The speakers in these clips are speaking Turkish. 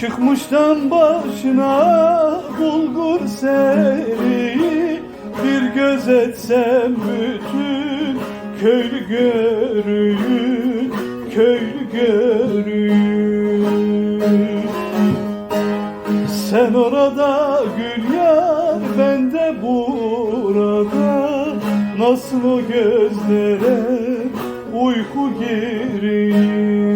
Çıkmıştan başına bulgur seri Bir göz etsem bütün köylü görüyün Köylü görüyün Sen orada gül yar ben de burada. Nasıl o gözlere uyku girir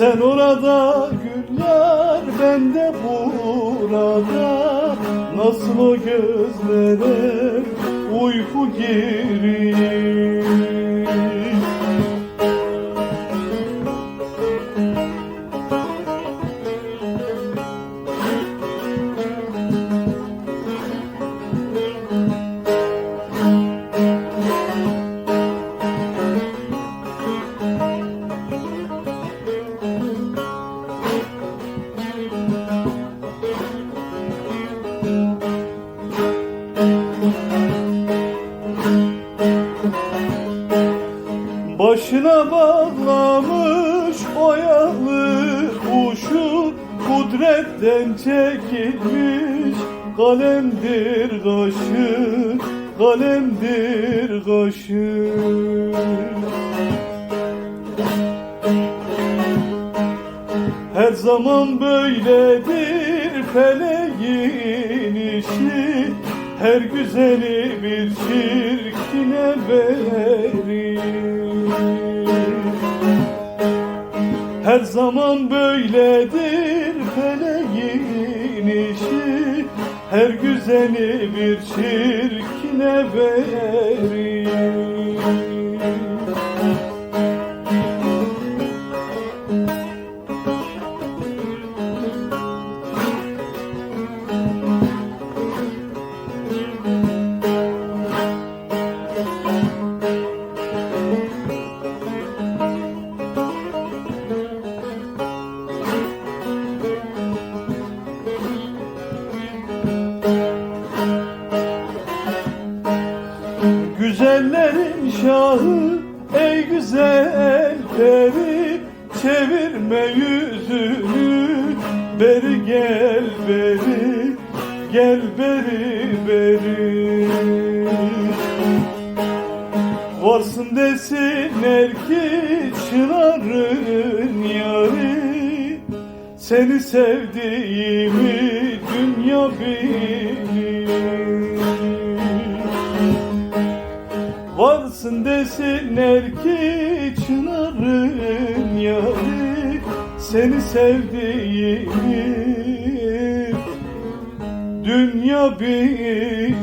sen orada gül yar ben de burada. Nasıl o gözlere uyku girir Başına bağlamış oyalı kuşu Kudretten çekilmiş. Kalemdir kaşı Kalemdir kaşı Her zaman böyledir feleğin işi Her güzeli bir çirkine verir Her zaman böyledir feleğin işi. Her güzeli bir çirkine verir Güzellerin şahı ey güzel peri Çevirme yüzünü. Beri gel beri Gel beri beri. Varsın desinler ki çınarın yari Seni sevdiğimi dünya bilir Varsın desinler ki çınarın yari Seni sevdiğimi dünya bilir